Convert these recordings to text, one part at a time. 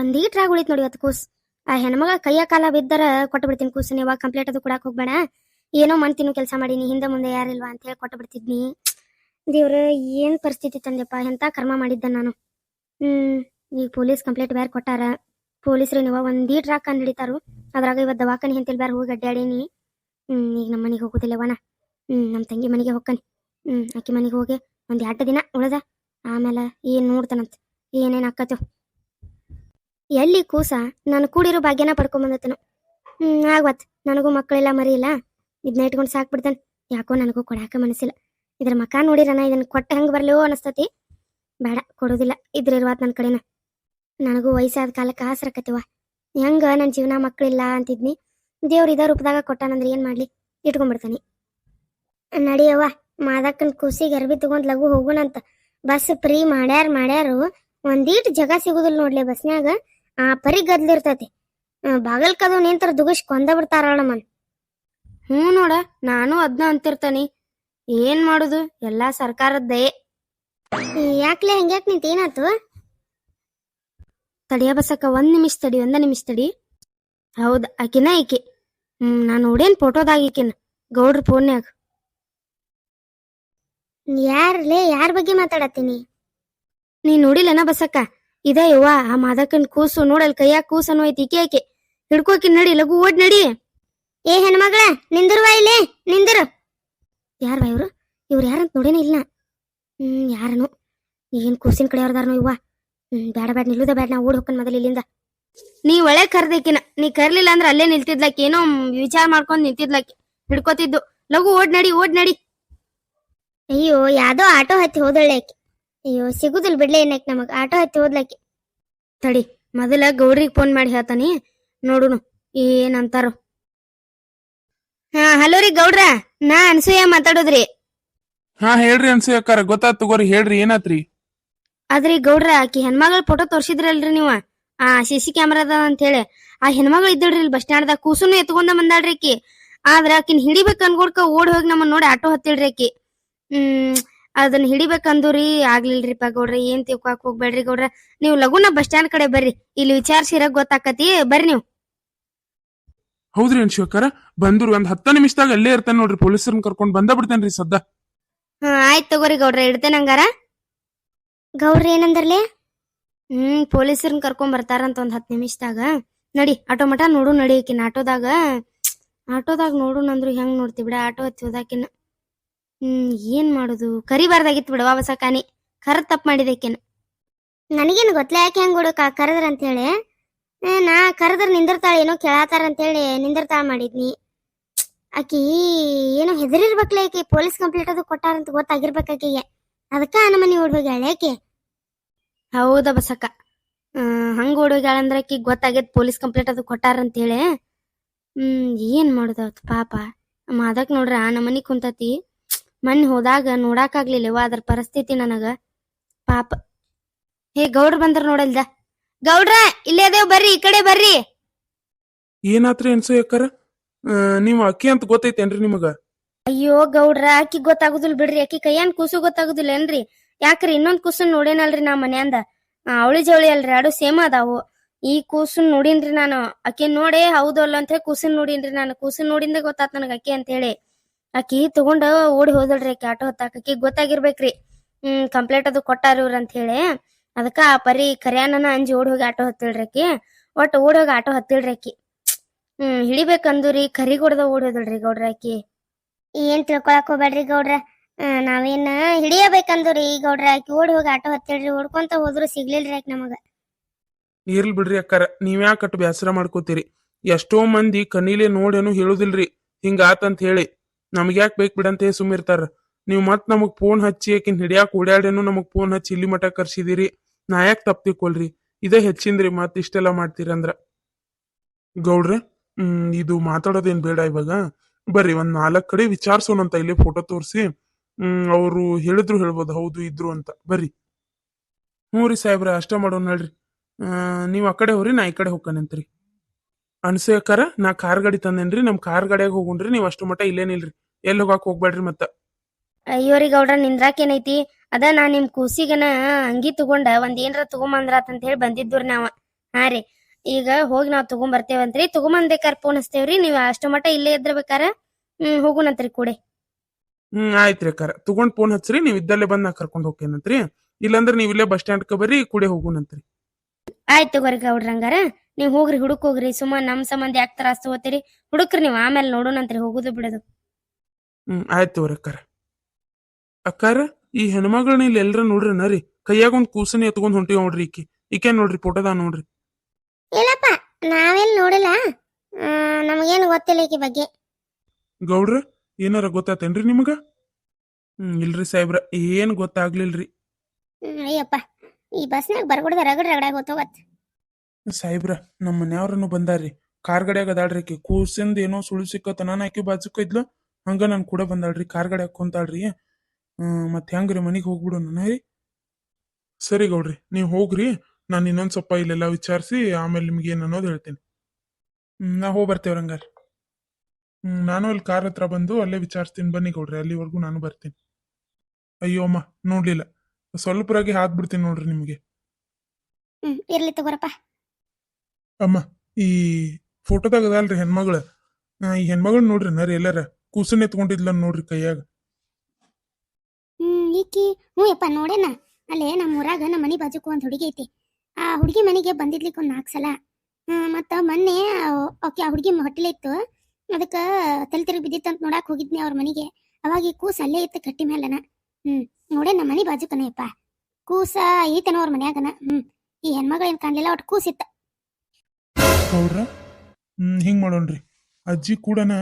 ಒಂದೀಟ್ರಾಗ ಉಳಿತು ನೋಡಿ ಇವತ್ತು ಕೂಸ್. ಆ ಹೆಣ್ಮಗ ಕೈಯ ಕಾಲ ಬಿದ್ದರ ಕೊಟ್ಟು ಬಿಡ್ತೀನಿ ಕೂಸ್ ನೀವಾಗ ಕಂಪ್ಲೀಟ್ ಅದು ಕೊಡಕ್ ಹೋಗ್ಬೇಡ. ಏನೋ ಮಾಡ್ತೀನಿ ಕೆಲಸ ಮಾಡೀನಿ ಹಿಂದೆ ಮುಂದೆ ಯಾರಿಲ್ವಾ ಅಂತ ಹೇಳಿ ಕೊಟ್ಟು ಬಿಡ್ತಿದ್ನಿ ದೇವ್ರ, ಏನ್ ಪರಿಸ್ಥಿತಿ ತಂದೆಪ್ಪ ಎಂತ ಕರ್ಮ ಮಾಡಿದ್ದ ನಾನು? ಹ್ಮ್ ಈಗ ಪೊಲೀಸ್ ಕಂಪ್ಲೇಂಟ್ ಬೇರೆ ಕೊಟ್ಟಾರ. ಪೊಲೀಸ್ರು ನೀವು ಒಂದೀಟ್ರಾಗ ಕಂಡು ಹಿಡಿತಾರು. ಅದ್ರಾಗ ಇವತ್ತು ದವಾಖಾನೆ ಹಿಂತಿಲ್ ಬೇರೆ ಹೋಗಿ ಅಡ್ಡಾಡೀನಿ ಹ್ಮ್, ಈಗ ನಮ್ಮ ಮನೆಗೆ ಹೋಗುದಿಲ್ಲವಣ ಹ್ಮ್ ನಮ್ಮ ತಂಗಿ ಮನೆಗೆ ಹೋಗ್ತಾನೆ ಹ್ಮ್ ಅಕ್ಕಿ ಮನೆಗೆ ಹೋಗಿ ಒಂದ್ ಎರಡು ದಿನ ಉಳದ. ಆಮೇಲೆ ಏನ್ ನೋಡ್ತಾನಂತ? ಏನೇನ್ ಆಕತ್ತು? ಎಲ್ಲಿ ಕೂಸ? ನಾನು ಕೂಡಿರೋ ಭಾಗ್ಯನ ಪಡ್ಕೊಂಬಂದತನು ಹ್ಮ್ ಆಗ್ವತ್ ನನಗೂ ಮಕ್ಕಳೆಲ್ಲ ಮರಿ ಇದನ್ನ ಇಟ್ಕೊಂಡು ಸಾಕ್ಬಿಡ್ತಾನೆ. ಯಾಕೋ ನನಗೂ ಕೊಡಾಕ ಮನಸ್ಸಿಲ್ಲ. ಇದ್ರ ಮಕ ನೋಡಿರನ ಇದನ್ನ ಕೊಟ್ಟ ಹಂಗ ಬರ್ಲೋ ಅನಸ್ತತಿ. ಬೇಡ, ಕೊಡೋದಿಲ್ಲ. ಇದ್ರ ನನ್ ಕಡೆನ. ನನಗೂ ವಯಸ್ಸಾದ ಕಾಲಕ್ಕೆ ಆಸರಕತಿವ ಹೆಂಗ ನನ್ನ ಜೀವನ ಮಕ್ಕಳಿಲ್ಲ ಅಂತಿದ್ನಿ. ದೇವ್ರ ಇದ ರೂಪದಾಗ ಕೊಟ್ಟಾನಂದ್ರೆ ಏನ್ ಮಾಡ್ಲಿ? ಇಟ್ಕೊಂಡ್ಬಿಡ್ತಾನೆ. ನಡಿಯವ್ವ ಮಾದಕ್ಕನ್ ಕೂಸಿಗೆ ಅರ್ಬಿ ತಗೊಂಡ್ ಲಘು ಹೋಗುಣಂತ ಬಸ್ ಫ್ರೀ ಮಾಡ್ಯಾರ, ಮಾಡ್ಯಾರು. ಒಂದೀಟ್ ಜಗ ಸಿಗುದಿಲ್ಲ ನೋಡ್ಲಿ ಬಸ್ನ್ಯಾಗ. ಆ ಪರಿ ಗದ್ಲಿರ್ತೈತಿ. ಬಾಗಲ್ ಕದು ನಿಂತರ ದುಗುಶ್ ಕೊಂದ ಬಿಡ್ತಾರ ಮನ್ ಹ್ಞೂ ನೋಡ ನಾನು ಅದ್ನ ಅಂತಿರ್ತಾನಿ. ಏನ್ ಮಾಡುದು? ಎಲ್ಲಾ ಸರ್ಕಾರದ ಸರ್ಕಾರದ್ದೇ ಯಾಕ್ಲೆ ಹಂಗ್ಯಾಕ್ ನಿಂತ ಏನಾತು ತಡಿಯ ಬಸಕ್ಕ ಒಂದ್ ನಿಮಿಷ ತಡಿ ಒಂದ ನಿಮಿಷ ತಡಿ. ಹೌದ ಆಕಿನ ಈಕಿ. ಹ್ಮ್ ನಾನು ನೋಡೇನ್ ಫೋಟೋದಾಗ ಈಕಿನ ಗೌಡ್ರ ಫೋನ್ಯಾಗ. ಯಾರ್ಲೇ ಯಾರ ಬಗ್ಗೆ ಮಾತಾಡತ್ತೀನಿ ನೀ ನೋಡಿಲ್ಲನ ಬಸಕ್ಕ? ಇದ ಆ ಮಾದಕನ್ ಕೂಸು ನೋಡಲ್ ಕೈಯಾಗ ಕೂಸು ಐತಿ ಈಕೆ ಹಿಡ್ಕೋಕಿ ನಡಿ, ಲಘು ಓಡ್ ನಡಿ. ಏ ಹೆಣ್ಮಗಳ, ನಿಂದಿರುವ ಇಲ್ಲಿ, ನಿಂದಿರು. ಯಾರವ ಇವ್ರು? ಇವ್ರು ಯಾರಂತ ನೋಡೇನ ಇಲ್ಲ ಹ್ಮ್, ಯಾರನು? ಏನ್ ಕೂಸಿನ ಕಡೆ ಅವ್ರದಾರನು ಇವ್ವ. ಹ್ಮ್ ಬೇಡ ಬ್ಯಾಡ, ನಿಲ್ಲುದ ಬೇಡ ನಾ ಓಡ್ ಹೋಗ್ಕನ್ ಮೊದಲ ಇಲ್ಲಿಂದ. ನೀ ಒಳ್ಳೆ ಕರ್ದಕಿನ ನೀ ಕರ್ಲಿಲ್ಲ ಅಂದ್ರ ಅಲ್ಲೇ ನಿಲ್ತಿದ್ಲಕ್ಕೆ. ಏನೋ ವಿಚಾರ ಮಾಡ್ಕೊಂಡ್ ನಿಂತಿದ್ಲಕ್ಕೆ. ಹಿಡ್ಕೋತಿದ್ದು. ಲಘು ಓಡ್ ನಡಿ ಓಡ್ ನಡಿ. ಅಯ್ಯೋ, ಯಾವ್ದೋ ಆಟೋ ಹತ್ತಿ ಹೋದಳ್ಳೆ ಆಕಿ. ಅಯ್ಯೋ ಸಿಗುದಿಲ್ಲ ಬಿಡ್ಲೆ ಏನಕ್ಕೆ ನಮಗ್. ಆಟೋ ಹತ್ತಿ ಓದ್ಲಕ್ಕೆ. ತಡಿ ಮೊದಲ ಗೌಡ್ರಿಗೆ ಫೋನ್ ಮಾಡಿ ಹೇಳ್ತಾನಿ. ನೋಡುನು ಏನಂತಾರೋ. ಹಾ ಹಲೋ ರೀ ಗೌಡ್ರ ನಾ ಅನ್ಸೂಯ ಮಾತಾಡೋದ್ರಿ. ಹಾ ಹೇಳ್ರಿ ಅನ್ಸೂಯ ಅಕ್ಕಾರ ಗೊತ್ತಾತ್ ತಗೋರಿ ಹೇಳ್ರಿ ಏನಾತ್ರಿ? ಅದ್ರಿ ಗೌಡ್ರ ಆಕಿ ಹೆಣ್ಮಗಳ ಫೋಟೋ ತೋರ್ಸಿದ್ರಲ್ರಿ ನೀವ? ಆ ಸಿ ಸಿ ಕ್ಯಾಮ್ರಾದ ಅಂತ ಹೇಳಿ ಆ ಹೆಣ್ಮಗಳು ಇದ್ದಳ್ರಿ ಇಲ್ಲಿ ಬಸ್ ಸ್ಟ್ಯಾಂಡ್ದಾಗ ಕೂಸುನು ಎತ್ಕೊಂಡ ಬಂದಾಳ್ರಿ ಆಕಿ. ಆದ್ರ ಆಕಿನ್ ಹಿಡಿಬೇಕ ಅನ್ಕೊಡ್ಕ ಓಡ್ ಹೋಗಿ ನಮ್ಮನ್ನ ನೋಡಿ ಆಟೋ ಹತ್ತಿಳ್ರಿ ಆಕಿ. ಹ್ಮ್ ಅದನ್ನ ಹಿಡಿಬೇಕಂದೂರಿ ಆಗ್ಲಿಲ್ರಿಪ್ಪ ಗೌಡ್ರ ಏನ್ ತಿಳ್ಕೊಕ್ ಹೋಗ್ಬೇಡ್ರಿ ಗೌಡ್ರ. ನೀವು ಲಗುನ ಬಸ್ ಸ್ಟ್ಯಾಂಡ್ ಕಡೆ ಬರ್ರಿ ಇಲ್ಲಿ ವಿಚಾರಿಸಿರ ಗೊತ್ತಾಕತಿ ಬರ್ರಿ ನೀವು. ಹೌದ್ರಿ ಅನ್ಸೂಯ ಅಕ್ಕಾರ ಬಂದ್ರು ಒಂದ್ ಹತ್ತ ನಿಮಿಷದಾಗ ಅಲ್ಲೇ ಇರ್ತಾನೆ ನೋಡ್ರಿ ಪೊಲೀಸರನ್ನ ಕರ್ಕೊಂಡ್ ಬಂದ ಬಿಡ್ತೇನ್ರಿ ಸದ್ದ. ಹಾ ಆಯ್ತ್ ತಗೋರಿ ಗೌಡ್ರ ಇಡ್ತೇನೆ ಹಂಗಾರ. ಗೌಡ್ರ ಏನಂದ್ರಲೆ? ಹ್ಮ್ ಪೊಲೀಸರನ್ನ ಕರ್ಕೊಂಡ್ ಬರ್ತಾರಂತ ಒಂದ್ ಹತ್ ನಿಮಿಷದಾಗ. ನಡಿ ಆಟೋ ಮಟ ನೋಡು ನಡಿ ಆಕಿನ ಆಟೋದಾಗ ಆಟೋದಾಗ ನೋಡು ಅಂದ್ರು ಹೆಂಗ್ ನೋಡ್ತಿ ಬಿಡ ಆಟೋ ಹತ್ತಿ ಹೋದಾಕಿನ. ಹ್ಮ್ ಏನ್ ಮಾಡುದು? ಕರಿಬಾರ್ದಾಗಿತ್ತು ಬಿಡವಾ ಬಸಕಾನಿ ಕರ್ ತಪ್ಪು ಮಾಡಿದಕ್ಕೇನು ನನಗೇನು ಗೊತ್ತಲ ಯಾಕೆ ಹೆಂಗ್ ಹುಡುಕ ಕರೆದ್ರ ಅಂತ ಹೇಳಿ ನಾ ಕರೆದ್ರ ನಿಂದಿರ್ತಾಳ ಏನೋ ಕೇಳಾತಾರ ಅಂತ ಹೇಳಿ ನಿಂದಿರ್ತಾಳ ಮಾಡಿದ್ನಿ. ಆಕಿ ಏನೋ ಹೆದರಿರ್ಬೇಕಲ್ಲ ಆಕಿ ಪೊಲೀಸ್ ಕಂಪ್ಲೇಂಟ್ ಅದು ಕೊಟ್ಟಾರಂತ ಗೊತ್ತಾಗಿರ್ಬೇಕು ಆಕಿಗೆ. ಅದಕ್ಕ ನಮ್ಮನೆ ಓಡ್ಬೇಗಾಳೆ ಆಕೆ. ಹೌದ ಬಸಕ್ಕ. ಹಂಗ ಓಡೋಗ್ಯಾಳ ಅಂದ್ರ ಆಕಿ ಗೊತ್ತಾಗೈತ್ ಪೊಲೀಸ್ ಕಂಪ್ಲೇಂಟ್ ಅದು ಕೊಟ್ಟಾರ ಅಂತ ಹೇಳಿ ಹ್ಮ್ ಏನ್ ಮಾಡುದವತ್ ಪಾಪ. ಅದಕ್ ನೋಡ್ರ ನಮ್ಮನಿ ಕುಂತತಿ. ಮನ್ ಹೋದಾಗ ನೋಡಾಕಾಗ್ಲಿಲ್ಲವ ಅದ್ರ ಪರಿಸ್ಥಿತಿ ನನಗ ಪಾಪ. ಹೇ ಗೌಡ್ರ ಬಂದ್ರ ನೋಡಲ್ದ? ಗೌಡ್ರ ಇಲ್ಲೇ ಅದೇವ್ ಬರ್ರಿ ಈ ಕಡೆ ಬರ್ರಿ. ಏನಾತ್ರಿ ಅನ್ಸು ಯಾಕಾರ? ನೀವು ಅಕ್ಕಿ ಅಂತ ಗೊತ್ತೈತೇನ್ರಿ ನಿಮಗ? ಅಯ್ಯೋ ಗೌಡ್ರ ಆಕಿ ಗೊತ್ತಾಗುದಿಲ್ಲ ಬಿಡ್ರಿ. ಆಕಿ ಕೈಯನ್ ಕೂಸು ಗೊತ್ತಾಗುದಿಲ್ಲ ಏನ್ರಿ? ಯಾಕ್ರಿ ಇನ್ನೊಂದ್ ಕೂಸನ್ ನೋಡೇನಲ್ರಿ ನಾ ಮನ್ಯಾಂದ ಅವಳಿ ಜವಳಿ ಅಲ್ರಿ ಎರಡು ಸೇಮ್ ಅದಾವು. ಈ ಕೂಸು ನೋಡಿನ್ರಿ ನಾನು. ಆಕಿ ನೋಡೇ ಹೌದಲ್ಲ ಅಂತ ಹೇಳಿ ಕೂಸನ್ ನೋಡಿನ್ರಿ ನಾನು. ಕೂಸನ್ ನೋಡಿಂದ ಗೊತ್ತಾತ್ ನನಗ ಅಕ್ಕಿ ಅಂತ ಹೇಳಿ ಆಕಿ ತಗೊಂಡ ಓಡಿ ಹೋದಳ್ರಿ ಆಕಿ ಆಟೋ ಹೊತ್ತಾಕ. ಆಕಿ ಗೊತ್ತಾಗಿರ್ಬೇಕ್ರಿ. ಹ್ಮ್ ಕಂಪ್ಲೇಂಟ್ ಅದು ಕೊಟ್ಟಾರ ಇವ್ರ ಅಂತ ಹೇಳಿ. ಅದಕ್ಕ ಆ ಪರಿ ಕರ್ಯಾನನ ಅಂಜಿ ಓಡಿ ಹೋಗಿ ಆಟೋ ಹತ್ತಿಳ್ರಿ ಆಕಿ. ಒಟ್ಟು ಓಡಿ ಹೋಗಿ ಆಟೋ ಹತ್ತಿಳ್ರಿ ಆಕಿ. ಹ್ಮ್ ಹಿಡಿಬೇಕಂದ್ರಿ. ಕರಿ ಕೊಡದ ಓಡಿ ಹೋದಳ್ರಿ ಗೌಡ್ರ ಆಕಿ. ಏನ್ ತಿಳ್ಕೊಳಕ್ ಹೋಗ್ಬೇಡ್ರಿ ಗೌಡ್ರ. ನಾವೇನ ನಾವೇನ್ ಹಿಡಿಯಬೇಕಂದ್ರಿ ಗೌಡ್ರ ಆಕಿ. ಓಡಿ ಹೋಗಿ ಆಟೋ ಹತ್ತಿಳ್ರಿ. ಓಡ್ಕೊಂತ ಹೋದ್ರು ಸಿಗ್ಲಿಲ್ರಿ ಆಕಿ ನಮಗ. ಇರ್ಲಿ ಬಿಡ್ರಿ ಅಕ್ಕಾರ. ನೀವ್ಯಾಕಟ್ಟು ಅಟ್ ಬ್ಯಾಸರ ಮಾಡ್ಕೋತೀರಿ? ಎಷ್ಟೋ ಮಂದಿ ಕನೀಲೆ ನೋಡೇನು ಹೇಳುದಿಲ್ರಿ. ಹಿಂಗಾತಂತ ಹೇಳಿ. ನಮ್ಗ್ಯಾಕ್ ಬೇಕ್ ಬಿಡಂತ ಸುಮ್ಮಿರ್ತಾರ. ನೀವ್ ಮತ್ತೆ ನಮಗ್ ಫೋನ್ ಹಚ್ಚಿ ಆಕಿನ್ ಹಿಡಿಯಾಕ ಓಡಾಡೇನು ನಮಗೆ ಫೋನ್ ಹಚ್ಚಿ ಇಲ್ಲಿ ಮಠ ಕರ್ಸಿದಿರಿ. ನಾ ಯಾಕೆ ತಪ್ಪ ತಿಳ್ಕೊಳ್ರಿ ಇದೇ ಹೆಚ್ಚಿಂದ್ರಿ ಮತ್ತೆ ಇಷ್ಟೆಲ್ಲ ಮಾಡ್ತೀರಂದ್ರ. ಗೌಡ್ರ ಹ್ಮ್ ಇದು ಮಾತಾಡೋದೇನ್ ಬೇಡ ಇವಾಗ. ಬರ್ರಿ ಒಂದ್ ನಾಲ್ಕ್ ಕಡೆ ವಿಚಾರ್ಸೋಣಂತ ಇಲ್ಲಿ ಫೋಟೋ ತೋರಿಸಿ. ಹ್ಮ್ ಅವ್ರು ಹೇಳಿದ್ರು ಹೇಳ್ಬೋದು ಹೌದು ಇದ್ರು ಅಂತ. ಬರ್ರಿ. ಹ್ಞೂ ರೀ ಸಾಹೇಬ್ರ ಅಷ್ಟ ಮಾಡೋಣ ಹೇಳ್ರಿ. ಆ, ನೀವ್ ಆ ಕಡೆ ಹೋಗ್ರಿ ನಾ ಈ ಕಡೆ ಹೋಗ್ಕನಂತ್ರಿ ಅನ್ಸೇಕರ ನಾ ಕಾರ್ ಗಾಡಿ ತಂದೇನ್ರಿ ನಮ್ ಕಾರ್ ಗಾಡಿಯಾಗ ಹೋಗುಣ್ರಿ ನೀವ್ ಅಷ್ಟು ಮಟ ಇಲ್ಲೇ ನಿಲ್ರಿ. ಎಲ್ಲಿ ಹೋಗಾಕ್ ಹೋಗ್ಬೇಡ್ರಿ ಮತ್ತ. ಅಯ್ಯೋರಿ ಗೌಡ್ರ ನಿಂದ್ರಾಕೇನೈತಿ ಅದ ನಾ ನಿಮ್ ಕೂಸಿಗನ ಅಂಗಿ ತಗೊಂಡ ಒಂದ್ ಏನ್ರ ತಗೊಂಬಂದ್ರಾತ್ ಅಂತ ಹೇಳಿ ಬಂದಿದ್ದುರಿ ನಾವ. ಹಾ ರೀ. ಈಗ ಹೋಗಿ ನಾವ್ ತಗೊಂಬರ್ತೇವಂತ್ರಿ. ತಗೊಂಬಂದೇಕಾರ ಫೋನ್ ಹಚ್ತೇವ್ರಿ ನೀವ್ ಅಷ್ಟು ಮಟ ಇಲ್ಲೇ ಇದ್ರ ಬೇಕಾರ ಹ್ಮ್ ಹೋಗುಣಂತ್ರಿ ಕೂಡೆ. ಹ್ಮ್ ಆಯ್ತ್ರಿ ಅಕ್ಕಾರ. ತಗೊಂಡ್ ಫೋನ್ ಹಚ್ಚ್ರಿ ನೀವ್ ಇದ್ದಲ್ಲೇ ಬಂದ್ ನಾ ಕರ್ಕೊಂಡ್ ಹೋಗ್ತೇನಂತ್ರಿ. ಇಲ್ಲಾಂದ್ರ ನೀವ್ ಇಲ್ಲೇ ಬಸ್ ಸ್ಟ್ಯಾಂಡ್ ಬರ್ರಿ ಕೂಡೆ ಹೋಗುನಂತ್ರಿ ಆಯ್ತು ತಗೋರಿ ಗೌಡ್ರ ಹಂಗಾರ. ನೀವ್ ಹೋಗ್ರಿ ಹುಡುಕ್ ಹೋಗ್ರಿ. ಸುಮ್ಮ ನಮ್ ಸಂಬಂಧ ಯಾಕೆ ತ್ರಾಸ ತಗೋತೀರಿ ಹುಡುಕ್ರಿ ನೀವು ಆಮೇಲೆ ನೋಡೋಣಂತ್ರಿ ಹೋಗುದು ಬಿಡೋದು. ಹ್ಮ್ ಆಯ್ತು ತಗೋರಿ ಅಕ್ಕಾರ. ಅಕ್ಕಾರ ಈ ಹೆಣ್ಮಗಳನ್ನ ಇಲ್ಲಿ ಎಲ್ರ ನೋಡ್ರಿ ನರಿ ಕೈಯಾಗ ಒಂದ್ ಕೂಸನಿ ಎತ್ಕೊಂಡ್ ಹೊಂಟಿ ನೋಡ್ರಿ ಈಕಿ. ಈಕೆ ನೋಡ್ರಿ ಫೋಟೋದ ನೋಡ್ರಿ. ಇಲ್ಲಪ್ಪ ನಾವೇನ್ ನೋಡಿಲ್ಲ. ನಮಗೇನು ಗೊತ್ತಿಲ್ಲ ಈಕಿ ಬಗ್ಗೆ. ಗೌಡ್ರ ಏನಾರ ಗೊತ್ತಾತೇನ್ರಿ ನಿಮಗ? ಹ್ಮ್ ಇಲ್ರಿ ಸಾಹೇಬ್ರ ಏನ್ ಗೊತ್ತಾಗ್ಲಿಲ್ರಿ. ಅಯ್ಯಪ್ಪ. ಈ ಬಸ್ನಾಗ ಬರ್ಗುಡ್ದ ರಗಡ್ ರಗಡಾಗ ಗೊತ್ತೋಗತ್ ಸಾಹೇಬ್ರ ನಮ್ಮ ಮನೆಯವ್ರನ್ನು ಬಂದಾರ್ರಿ. ಕಾರ್ ಗಡಿಯಾಗ ಅದಾಳ್ರಿ ಕೂಸಿಂದ ಏನೋ ಸುಳಿ ಸಿಕ್ಕತ್ತ ನಾನು ಆಕಿ ಬಾಜುಕ ಇದ್ಲು. ಹಂಗ ನಾನು ಕೂಡ ಬಂದಾಳ್ರಿ, ಕಾರ್ ಗಡ್ಯಾಗ ಕುಂತಾಳ್ರಿ. ಹ್ಮ್ ಮತ್ ಹೆಂಗ್ರಿ ಮನೆಗೆ ಹೋಗ್ಬಿಡು ನಾನು ರೀ ಸರಿ ಗೌಡ್ರಿ, ನೀವ್ ಹೋಗ್ರಿ. ನಾನು ಇನ್ನೊಂದ್ ಸ್ವಲ್ಪ ಇಲ್ಲೆಲ್ಲ ವಿಚಾರಿಸಿ ಆಮೇಲೆ ನಿಮ್ಗೆ ಏನ್ ಅನ್ನೋದು ಹೇಳ್ತೀನಿ. ನಾ ಹೋಗಿ ಬರ್ತೇವ್ರಿ ಹ್ಮ್, ನಾನು ಅಲ್ಲಿ ಕಾರ್ ಹತ್ರ ಬಂದು ಅಲ್ಲೇ ವಿಚಾರಿಸ್ತೀನಿ. ಬನ್ನಿ ಗೌಡ್ರಿ, ಅಲ್ಲಿವರೆಗೂ ನಾನು ಬರ್ತೀನಿ. ಅಯ್ಯೋ ಅಮ್ಮ, ನೋಡ್ಲಿಲ್ಲ. ಸ್ವಲ್ಪರಾಗಿ ಹಾಕ್ ಬಿಡ್ತೀನಿ ನೋಡ್ರಿ ನಿಮ್ಗೆ. ಹ್ಮ್ ಇರ್ಲಿ ತಗೋರಪ್ಪ. ಅಮ್ಮ ಈ ಫೋಟೋದಾಗ ಅದಲ್ರಿ ಹೆಣ್ಮಗಳ. ಈ ಹೆಣ್ಮಗಳ ನೋಡ್ರಿ ನರಿ ಎಲ್ಲಾರ. ಕೂಸನ್ ಎತ್ಕೊಂಡಿದ್ಲ ನೋಡ್ರಿ ಕೈಯಾಗ. ಹ್ಮ್ ಈಕಿ ಹ್ಞೂ ಯಪ್ಪ ನೋಡೇನ? ಅಲ್ಲೇ ನಮ್ಮ ಊರಾಗ ನಮ್ಮ ಮನಿ ಬಾಜುಕು ಒಂದು ಹುಡುಗಿ ಐತಿ. ಆ ಹುಡುಗಿ ಮನೆಗೆ ಬಂದಿದ್ಲಿಕ್ಕೆ ಒಂದು ನಾಲ್ಕು ಸಲ. ಹ್ಮ್, ಮತ್ತ ಮೊನ್ನೆ ಓಕೆ ಆ ಹುಡುಗಿ ಹೊಟ್ಟಲೆ ಇತ್ತು. ಅದಕ್ಕ ತಲೆ ತಿರುಗಿ ಬಿದ್ದಿತ್ತಂತ ನೋಡಾಕ್ ಹೋಗಿದ್ನಿ ಅವ್ರ ಮನೆಗೆ. ಅವಾಗ ಈ ಕೂಸ ಅಲ್ಲೇ ಇತ್ತು ಕಟ್ಟಿ ಮೇಲನ ಹ್ಮ್ ನೋಡೇ ನಮ್ಮ ಮನಿ ಬಾಜುಕನ ಯಪ್ಪ ಕೂಸ ಐತನ ಅವ್ರ ಮನ್ಯಾಗನ. ಹ್ಮ್, ಈ ಹೆಣ್ಮಗಳು ಏನ್ ಕಾಣ್ಲಿಲ್ಲ ಒಟ್ಟು ಕೂಸಿತ್ತ. ಹೌದ್ರ ಹ್ಮ್, ಹಿಂಗ್ ಮಾಡೋಣ್ರಿ. ಅಜ್ಜಿ ಕೂಡನ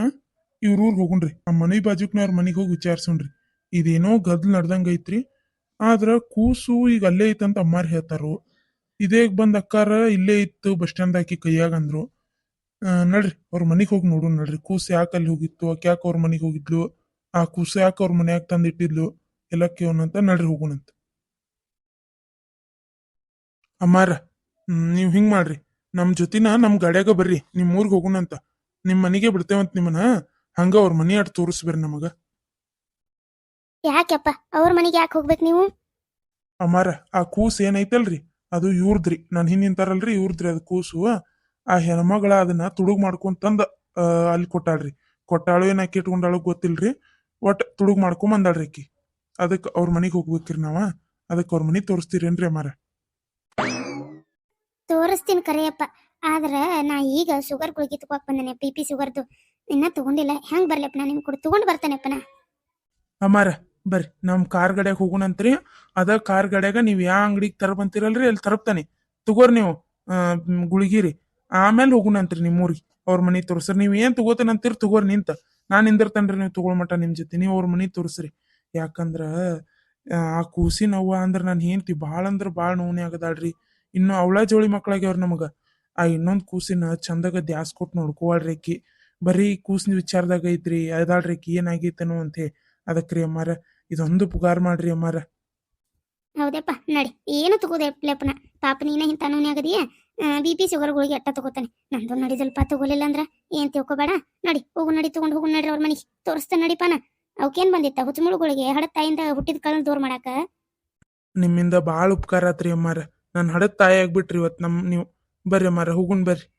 ಇವ್ರ ಊರ್ಗ್ ಹೋಗುಣ್ರಿ. ನಮ್ಮ ಮನೆ ಬಾಜುಕ್ನ ಅವ್ರ ಮನಿಗ್ ಹೋಗಿ ವಿಚಾರ್ಸೋಣ್ರಿ. ಇದೇನೋ ಗದ್ಲ್ ನಡ್ದಂಗ ಐತ್ರಿ ಆದ್ರ ಕೂಸು ಈಗ ಅಲ್ಲೇ ಐತಂತ ಅಮ್ಮಾರ್ ಹೇಳ್ತಾರು? ಇದೇಗ್ ಬಂದ ಅಕ್ಕಾರ ಇಲ್ಲೇ ಇತ್ತು ಬಸ್ ಸ್ಟ್ಯಾಂಡ್ ಹಾಕಿ ಕೈಯಾಗ ಅಂದ್ರು. ನಡ್ರಿ, ಅವ್ರ ಮನಿಗ್ ಹೋಗಿ ನೋಡು ನಡ್ರಿ. ಕೂಸು ಯಾಕೆ ಅಲ್ಲಿ ಹೋಗಿತ್ತು? ಅಕ್ಕ ಯಾಕೆ ಅವ್ರ ಮನಿಗ್ ಹೋಗಿದ್ಲು? ಆ ಕೂಸು ಯಾಕೆ ಅವ್ರ ಮನ್ಯಾಗ ತಂದ್ ಇಟ್ಟಿದ್ಲು ಎಲ್ಲ ಕೇವನಂತ ನಡ್ರಿ ಹೋಗುಣಂತ. ಅಮ್ಮಾರ ನೀವು ನೀವ್ ಹಿಂಗ್ ಮಾಡ್ರಿ. ನಮ್ ಜೊತಿನ ನಮ್ ಗಾಡ್ಯಾಗ ಬರ್ರಿ. ನಿಮ್ಮ ಊರ್ಗ್ ಹೋಗುಣಂತ. ನಿಮ್ಮ ಮನಿಗೆ ಬಿಡ್ತೇವಂತ ನಿಮ್ಮನ್ನ ಹಂಗ ಅವ್ರ ಮನಿ ಆಟ ತೋರಿಸ್ಬೇರಿ ನಮಗ. ಯಾಕೆಪ್ಪ ಅವ್ರ ಮನೆಗೆ ಯಾಕೆ ಹೋಗ್ಬೇಕು ನೀವು? ಅಮ್ಮಾರ ಆ ಕೂಸ್ ಏನೈತಲ್ರಿ? ಅದು ಇವ್ರದ್ರಿ. ನಾನು ಹಿಂದಿಂತಾರಲ್ರಿ ಇವ್ರದ್ರಿ ಅದು ಕೂಸು. ಆ ಹೆಣ್ಮಗಳ ಅದನ್ನ ತುಡುಗ್ ಮಾಡ್ಕೊಂತಂದ ಅಲ್ಲಿ ಕೊಟ್ಟಾಳ್ರಿ. ಕೊಟ್ಟಾಳು ಏನ್ ಆಕಿ ಇಟ್ಕೊಂಡಾಳು ಗೊತ್ತಿಲ್ರಿ. ಒಟ್ ತುಡುಗ್ ಮಾಡ್ಕೊಂಡ್ ಬಂದಾಳ್ರಿ ಆಕಿ. ಅದಕ್ ಅವ್ರ ಮನಿಗ್ ಹೋಗ್ಬೇಕ್ರಿ ನಾವ. ಅದಕ್ಕೆ ಅವ್ರ ಮನೆ ತೋರಿಸ್ತೀರೇನ್ರಿ ಅಮ್ಮಾರ? ತೋರಿಸ್ತೀನಿ ಕರೆಯಪ್ಪ. ಆದ್ರ ನಾ ಈಗ ಶುಗರ್ ಗುಳಿಗೆ ತಗೋಕ್ ಬಂದೇನೆ ಬಿ ಪಿ ಶುಗರ್ದು ಇನ್ನ ತಗೊಂಡಿಲ್ಲ. ಹೆಂಗ್ ಬರ್ಲಪ್ಪ ನಾ ನಿಮ್ ಕೂಡ? ತಗೊಂಡ್ ಬರ್ತಾನೆಪ್ಪ ನಾ ಅಮ್ಮಾರ ಬರ್ರಿ. ನಮ್ ಕಾರ್ ಗಡ್ಯಾಗ ಹೋಗೋಣಂತ್ರಿ ಅದ ಕಾರ್ ಗಡ್ಯಾಗ ನೀವ್ ಯಾ ಅಂಗಡಿಗೆ ತರಬಂತೀರಲ್ರಿ ಅಲ್ಲಿ ತರಪ್ತಾನೆ ತಗೋರಿ ನೀವು ಗುಳಿಗಿರಿ. ಆಮೇಲೆ ಹೋಗುಣಂತ್ರಿ ನಿಮ್ ಊರಿಗೆ ಅವ್ರ ಮನೆ ತೋರಿಸ್ರಿ. ನೀವ್ ಏನ್ ತಗೋತಾನಂತೀರಿ ತಗೋರಿ ನಿಂತ. ನಾನ್ ನಿಂದಿರ್ತೇನ್ರಿ ನೀವು ತಗೊಳ್ ಮಟ್ಟ ನಿಮ್ ಜೊತೆ. ನೀವು ಅವ್ರ ಮನೆ ತೋರ್ಸ್ರಿ. ಯಾಕಂದ್ರ ಆ, ಕೂಸಿ ನೋವು ಅಂದ್ರ ನಾನ್ ಹೇಳ್ತಿ ಬಾಳ ಅಂದ್ರ ಬಾಳ ನೋವ್ನೆ ಆಗದಾಳ್ರಿ. ಇನ್ನು ಅವಳ ಜೋಳಿ ಮಕ್ಕಳಾಗ್ಯವ್ರ ನಮಗ. ಆ ಇನ್ನೊಂದ್ ಕೂಸಿನ ಚಂದಾಗ ದ್ಯಾಸ್ ಕೊಟ್ಟು ನೋಡ್ಕೋವಾಳ್ರಿ ಆಕಿ ಬರೀ ಕೂಸಿನ ವಿಚಾರದಾಗ ಐತ್ರಿ ಅದಾಳ್ರಿ ಆಕಿ ಏನಾಗೈತನೋ ಅಂತ ಅದಕ್ರಿ ಅಮ್ಮಾರ ಇದೊಂದು ಪುಗಾರ್ ಮಾಡ್ರಿ ಅಮ್ಮಾರ. ಹೌದಪ್ಪ ನಡಿ ಏನು ತಗೋದೆಪ್ಲಪ್ಪನ ಪಾಪ ನೀನ ಇಂತ ನೋನಿ ಆಗದಿಯ? ಬಿ ಪಿ ಶುಗರ್ ಗುಳಿಗೆ ಅಟ್ಟ ತಗೋತಾನೆ. ನಂದು ನಡಿ ಸ್ವಲ್ಪ ತಗೋಲಿಲ್ಲ ಅಂದ್ರ ಏನ್ ತಿಳ್ಕೊಬೇಡ. ನಡಿ ಹೋಗು ನಡಿ ತಗೊಂಡು ಹೋಗು ನಡ್ರಿ ಅವ್ರ ಮನಿಗೆ. ತೋರಿಸ್ತಾನೆ ನಡಿಪಾನ ಅವಕ್ಕೇನ್ ಬಂದಿತ್ತ? ಹುಚ್ಚುಮುಳುಗಳಿಗೆ ಹಡದ ತಾಯಿಂದ ಹುಟ್ಟಿದ ಕಳನ್ ದೂರ ಮಾಡಾಕ? ನಿಮ್ಮಿಂದ ಬಾಳ ಉಪಕಾರ ಆತ್ರಿ ಅಮ್ಮಾರ. ನನ್ ಹಡದ್ ತಾಯಿ ಆಗ್ಬಿಟ್ರಿ ಇವತ್ ನಮ್ ನೀವು. ಬರ್ರಿ ಅಮ್ಮಾರ, ಹೋಗುಣ್ ಬರ್ರಿ.